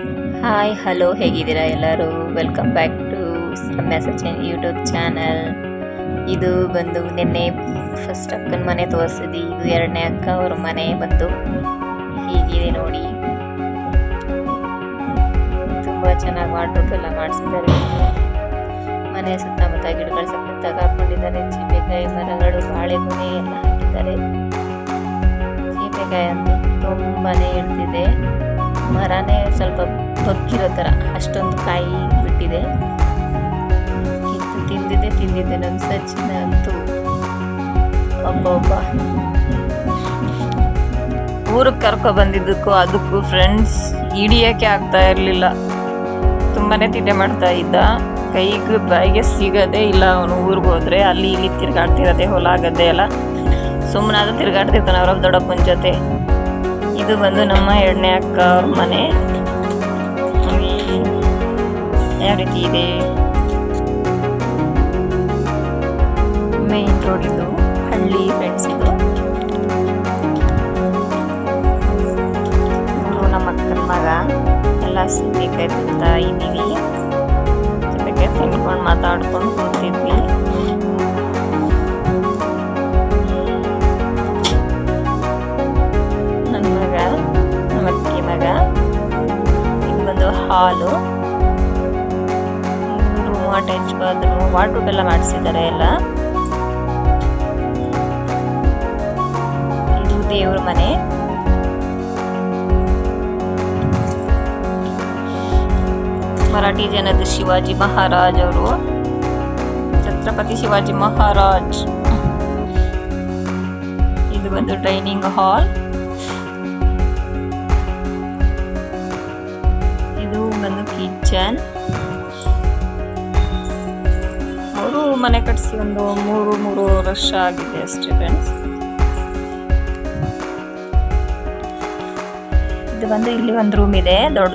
Hi hello ಹೇಗಿದ್ದೀರಾ ಎಲ್ಲರೂ? Welcome back to Sachin YouTube channel ಇದು ಬಂದು ನಿನ್ನೆ ಫಸ್ಟ್ ಅಕ್ಕನ ಮನೆ ತೋರಿಸಿದ್ವಿ ಇದು ಎರಡನೇ ಅಕ್ಕ, ಅವ್ರ ಮನೆ ಬಂದು ಹೀಗಿದೆ ನೋಡಿ. ತುಂಬ ಚೆನ್ನಾಗಿ ವಾಟ್ರೂಪ್ ಎಲ್ಲ ಮಾಡಿಸಿದ್ದಾರೆ. ಮನೆ ಸುತ್ತಮುತ್ತ ಗಿಡಗಳು ಸಖತ್ತಾಗಿ ಹಾಕೊಂಡಿದ್ದಾರೆ. ಚೀಪೆಕಾಯಿ ಮರಗಳು, ಬಾಳೆಗೊನೆ ಎಲ್ಲ ಹಾಕಿದ್ದಾರೆ. ಚೀಪೆಕಾಯಿ ಅಂತೂ ತುಂಬಾ ಇಡ್ತಿದೆ ಮರನೇ ಸ್ವಲ್ಪ ಬಗ್ಗಿರೋ ಥರ ಅಷ್ಟೊಂದು ಕಾಯಿ ಬಿಟ್ಟಿದೆ. ತಿಂದಿದ್ದೆ ತಿಂದಿದೆ ನಮ್ಮ ಸಚಿನ ಅಂತೂ ಒಬ್ಬ ಒಬ್ಬ. ಊರಿಗೆ ಕರ್ಕೊ ಬಂದಿದ್ದಕ್ಕೂ ಅದಕ್ಕೂ ಫ್ರೆಂಡ್ಸ್ ಹಿಡಿಯೋಕ್ಕೆ ಆಗ್ತಾ ಇರಲಿಲ್ಲ. ತುಂಬಾ ತಿಂಡೆ ಮಾಡ್ತಾ ಇದ್ದ. ಕೈಗೆ ಬಾಯಿಗೆ ಸಿಗೋದೇ ಇಲ್ಲ ಅವನು ಊರಿಗೆ ಹೋದರೆ. ಅಲ್ಲಿ ಇಲ್ಲಿ ತಿರ್ಗಾಡ್ತಿರತ್ತೆ ಹೊಲ ಗದ್ದೆ ಎಲ್ಲ. ಸುಮ್ಮನಾದ್ರೂ ತಿರ್ಗಾಡ್ತಿರ್ತಾನೆ ಅವ್ರ ದೊಡ್ಡಪ್ಪನ ಜೊತೆ. ಇದು ಬಂದು ನಮ್ಮ ಎರಡನೇ ಅಕ್ಕ ಅವ್ರ ಮನೆ. ಯಾವ ರೀತಿ ಇದೆ? ಮೇನ್ ರೋಡ್ ಇದು, ಹಳ್ಳಿ ಫ್ರೆಂಡ್ಸ್ ಇದು. ನಮ್ಮ ಅಕ್ಕನ ಮಗ. ಎಲ್ಲ ಸಿಗ್ಬೇಕಾಯ್ತು ಅಂತ ಇದ್ದೀವಿ ತಿನ್ಕೊಂಡು ಮಾತಾಡ್ಕೊಂಡು ಕೂತಿದ್ವಿ. ಹಾಲು ಅಟ್ಯಾಚ್ ಬಾತ್ರೂಮ್ ಟು ಎಲ್ಲ ಮಾಡಿಸಿದ್ದಾರೆ ಎಲ್ಲ. ಇದು ದೇವ್ರ ಮನೆ. ಮರಾಠಿ ಜನದ ಶಿವಾಜಿ ಮಹಾರಾಜ್ ಅವರು. ಛತ್ರಪತಿ ಶಿವಾಜಿ ಮಹಾರಾಜ್. ಇದು ಒಂದು ಡೈನಿಂಗ್ ಹಾಲ್. ಕಿಚನ್ ಅವರು ಮನೆ ಕಟ್ಟಿಸಿ ಒಂದು ಮೂರು ಮೂರು ವರ್ಷ ಆಗಿದೆ ಅಷ್ಟೇ ಫ್ರೆಂಡ್ಸ್ ಇದು ಬಂದು ಇಲ್ಲಿ ಒಂದು ರೂಮ್ ಇದೆ ದೊಡ್ಡ